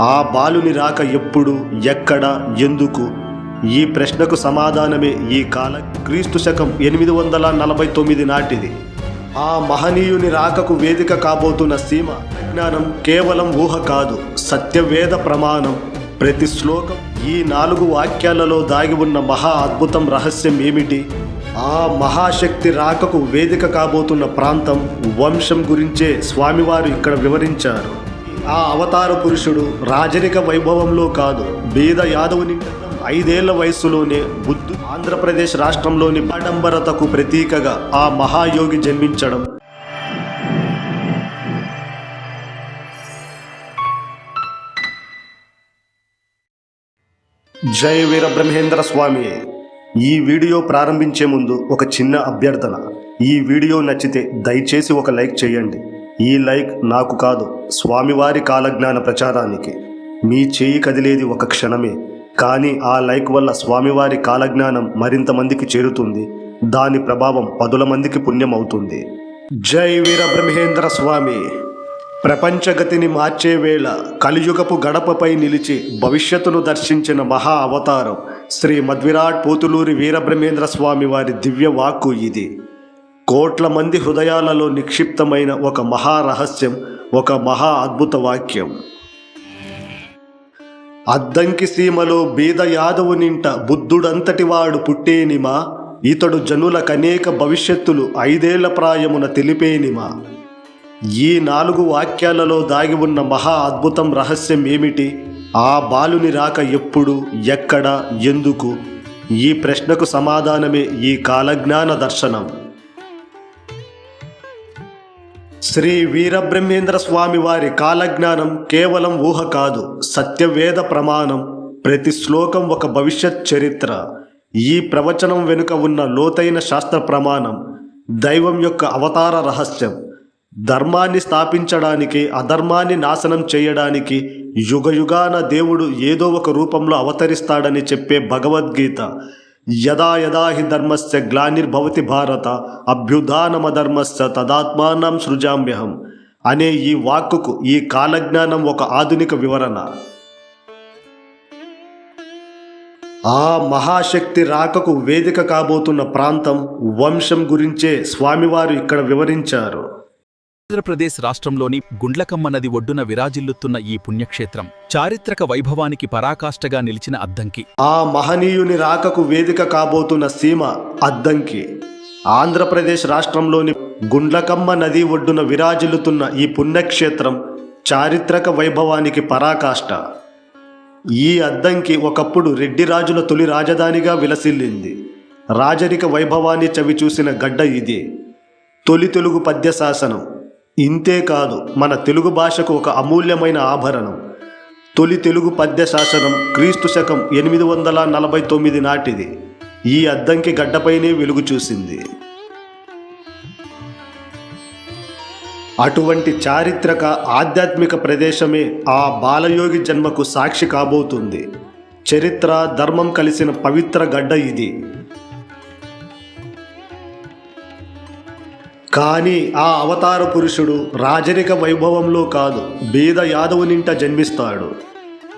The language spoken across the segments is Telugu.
ఆ బాలుని రాక ఎప్పుడు ఎక్కడ ఎందుకు? ఈ ప్రశ్నకు సమాధానమే ఈ కాల క్రీస్తు శకం ఎనిమిది వందల నలభై తొమ్మిది నాటిది. ఆ మహనీయుని రాకకు వేదిక కాబోతున్న సీమ జ్ఞానం కేవలం ఊహ కాదు సత్యవేద ప్రమాణం. ప్రతి శ్లోకం ఈ నాలుగు వాక్యాలలో దాగి ఉన్న మహా అద్భుతం రహస్యం ఏమిటి? ఆ మహాశక్తి రాకకు వేదిక కాబోతున్న ప్రాంతం వంశం గురించే స్వామివారు ఇక్కడ వివరించారు. ఆ అవతార పురుషుడు రాజరిక వైభవంలో కాదు. బీద యాదవుని ఐదేళ్ళ వయస్సులోనే బుద్ధు ఆంధ్రప్రదేశ్ రాష్ట్రంలోని ఆడంబరతకు ప్రతీకగా ఆ మహాయోగి జన్మించడం. జై వీర బ్రహ్మేంద్ర స్వామి. ఈ వీడియో ప్రారంభించే ముందు ఒక చిన్న అభ్యర్థన. ఈ వీడియో నచ్చితే దయచేసి ఒక లైక్ చేయండి. ఈ లైక్ నాకు కాదు స్వామివారి కాలజ్ఞాన ప్రచారానికి. మీ చేయి కదిలేది ఒక క్షణమే. కానీ ఆ లైక్ వల్ల స్వామివారి కాలజ్ఞానం మరింత మందికి చేరుతుంది. దాని ప్రభావం పదుల మందికి పుణ్యం అవుతుంది జై వీర బ్రహ్మేంద్ర స్వామి! ప్రపంచగతిని మార్చే వేళ కలియుగపు గడపపై నిలిచి భవిష్యత్తును దర్శించిన మహా అవతారం శ్రీ మధ్విరాట్ పోతులూరి వీరబ్రహ్మేంద్ర స్వామి వారి దివ్య వాక్కు ఇది. కోట్ల మంది హృదయాలలో నిక్షిప్తమైన ఒక మహా రహస్యం ఒక మహా అద్భుత వాక్యం. అద్దంకి సీమలో బీద యాదవునింట బుద్ధుడంతటివాడు బుద్ధుడంతటి వాడు పుట్టేనిమా? ఇతడు జనులకనేక భవిష్యత్తులు ఐదేళ్ళ ప్రాయమున తెలిపేనిమా? ఈ నాలుగు వాక్యాలలో దాగి ఉన్న మహా అద్భుతం రహస్యం ఏమిటి? ఆ బాలుని రాక ఎప్పుడు ఎక్కడ ఎందుకు? ఈ ప్రశ్నకు సమాధానమే ఈ కాలజ్ఞాన దర్శనం. శ్రీ వీరబ్రహ్మేంద్ర స్వామి వారి కాలజ్ఞానం కేవలం ఊహ కాదు సత్యవేద ప్రమాణం ప్రతి శ్లోకం ఒక భవిష్యత్ చరిత్ర. ఈ ప్రవచనం వెనుక ఉన్న లోతైన శాస్త్ర ప్రమాణం దైవం యొక్క అవతార రహస్యం ధర్మాన్ని స్థాపించడానికి అధర్మాన్ని నాశనం చేయడానికి యుగయుగాన దేవుడు ఏదో ఒక రూపంలో అవతరిస్తాడని చెప్పే భగవద్గీత యదా యదా హి ధర్మస్య గ్లానిర్భవతి భారత అభ్యుదానమధర్మస్య తదాత్మానం సృజామ్యహం. అనే ఈ వాక్కుకు ఈ కాలజ్ఞానం ఒక ఆధునిక వివరణ. ఆ మహాశక్తి రాకకు వేదిక కాబోతున్న ప్రాంతం వంశం గురించే స్వామివారు ఇక్కడ వివరించారు. ఆంధ్రప్రదేశ్ రాష్ట్రంలోని గుండ్లకమ్మ నది ఒడ్డున విరాజిల్లుతున్న ఈ పుణ్యక్షేత్రం చారిత్రక వైభవానికి పరాకాష్ఠగా నిలిచిన అద్దంకి. ఆ మహనీయుని రాకకు వేదిక కాబోతున్న సీమ అద్దంకి. ఆంధ్రప్రదేశ్ రాష్ట్రంలోని గుండ్లకమ్మ నది ఒడ్డున విరాజిల్లుతున్న ఈ పుణ్యక్షేత్రం చారిత్రక వైభవానికి పరాకాష్ట ఈ అద్దంకి ఒకప్పుడు రెడ్డి రాజుల తొలి రాజధానిగా విలసిల్లింది. రాజరిక వైభవాన్ని చవిచూసిన గడ్డ ఇది. తొలి తెలుగు పద్య శాసనం. ఇంతే కాదు మన తెలుగు భాషకు ఒక అమూల్యమైన ఆభరణం. తొలి తెలుగు పద్య శాసనం క్రీస్తు శకం ఎనిమిది వందల నలభై తొమ్మిది నాటిది. ఈ అద్దంకి గడ్డపైనే వెలుగు చూసింది. అటువంటి చారిత్రక ఆధ్యాత్మిక ప్రదేశమే ఆ బాలయోగి జన్మకు సాక్షి కాబోతుంది. చరిత్ర ధర్మం కలిసిన పవిత్ర గడ్డ ఇది. కానీ ఆ అవతార పురుషుడు రాజరిక వైభవంలో కాదు బీద యాదవునింట జన్మిస్తాడు.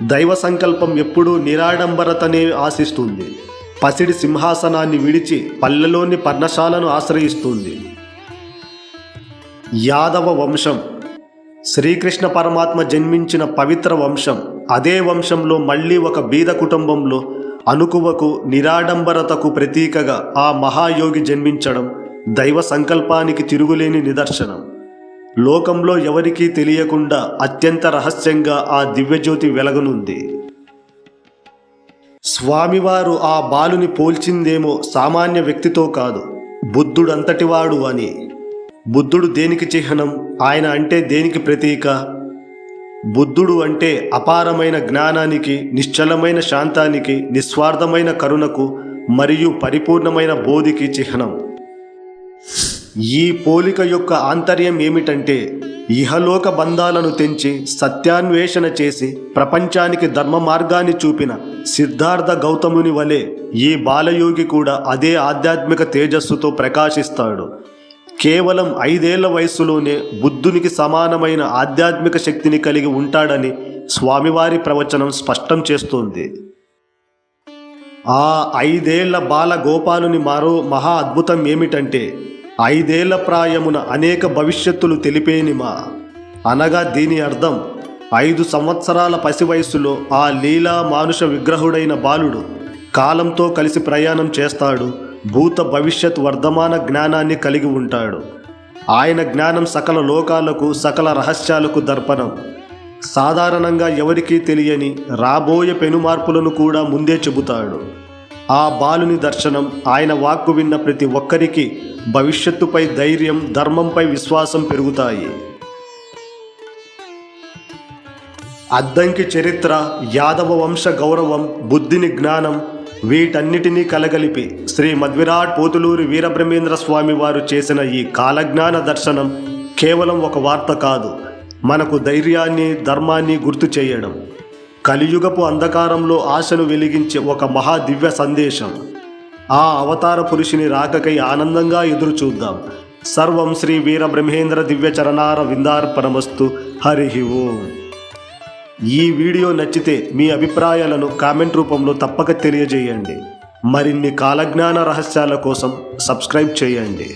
దైవ సంకల్పం ఎప్పుడూ నిరాడంబరతనే ఆశిస్తుంది. పసిడి సింహాసనాన్ని విడిచి పల్లెలోని పర్ణశాలను ఆశ్రయిస్తుంది. యాదవ వంశం. శ్రీకృష్ణ పరమాత్మ జన్మించిన పవిత్ర వంశం. అదే వంశంలో మళ్ళీ ఒక బీద కుటుంబంలో అనుకువకు నిరాడంబరతకు ప్రతీకగా ఆ మహాయోగి జన్మించడం దైవ సంకల్పానికి తిరుగులేని నిదర్శనం. లోకంలో ఎవరికీ తెలియకుండా అత్యంత రహస్యంగా ఆ దివ్యజ్యోతి వెలగనుంది. స్వామివారు ఆ బాలుని పోల్చిందేమో సామాన్య వ్యక్తితో కాదు బుద్ధుడంతటివాడు అని. బుద్ధుడు దేనికి చిహ్నం ఆయన అంటే దేనికి ప్రతీక? బుద్ధుడు అంటే అపారమైన జ్ఞానానికి నిశ్చలమైన శాంతానికి నిస్వార్థమైన కరుణకు మరియు పరిపూర్ణమైన బోధికి చిహ్నం. ఈ పోలిక యొక్క ఆంతర్యం ఏమిటంటే ఇహలోక బంధాలను తెంచి సత్యాన్వేషణ చేసి ప్రపంచానికి ధర్మ మార్గాన్ని చూపిన సిద్ధార్థ గౌతముని వలె ఈ బాలయోగి కూడా అదే ఆధ్యాత్మిక తేజస్సుతో ప్రకాశిస్తాడు. కేవలం ఐదేళ్ళ వయస్సులోనే బుద్ధునికి సమానమైన ఆధ్యాత్మిక శక్తిని కలిగి ఉంటాడని స్వామివారి ప్రవచనం స్పష్టం చేస్తోంది. ఆ ఐదేళ్ళ బాల గోపాలుని మరో మహా అద్భుతం ఏమిటంటే ఐదేళ్ళ ప్రాయమున అనేక భవిష్యత్తులు తెలిపేనిమా అనగా దీని అర్థం ఐదు సంవత్సరాల పసి వయస్సులో ఆ లీలా మానుష విగ్రహుడైన బాలుడు కాలంతో కలిసి ప్రయాణం చేస్తాడు భూత భవిష్యత్ వర్ధమాన జ్ఞానాన్ని కలిగి ఉంటాడు. ఆయన జ్ఞానం సకల లోకాలకు సకల రహస్యాలకు దర్పణం. సాధారణంగా ఎవరికీ తెలియని రాబోయే పెనుమార్పులను కూడా ముందే చెబుతాడు. ఆ బాలుని దర్శనం ఆయన వాక్కు విన్న ప్రతి ఒక్కరికి భవిష్యత్తుపై ధైర్యం ధర్మంపై విశ్వాసం పెరుగుతాయి. అద్దంకి చరిత్ర యాదవ వంశ గౌరవం బుద్ధిని జ్ఞానం వీటన్నిటినీ కలగలిపి శ్రీ మధ్విరాట్ పోతులూరి వీరబ్రహ్మేంద్ర స్వామి వారు చేసిన ఈ కాలజ్ఞాన దర్శనం కేవలం ఒక వార్త కాదు మనకు ధైర్యాన్ని ధర్మాన్ని గుర్తు చేయడం. కలియుగపు అంధకారంలో ఆశను వెలిగించే ఒక మహా దివ్య సందేశం. ఆ అవతార పురుషుని రాకకై ఆనందంగా ఎదురు చూద్దాం. సర్వం శ్రీ వీర బ్రహ్మేంద్ర దివ్య చరణార విందార్పణమస్తు. హరి ఓం. ఈ వీడియో నచ్చితే మీ అభిప్రాయాలను కామెంట్ రూపంలో తప్పక తెలియజేయండి. మరిన్ని కాలజ్ఞాన రహస్యాల కోసం సబ్స్క్రైబ్ చేయండి.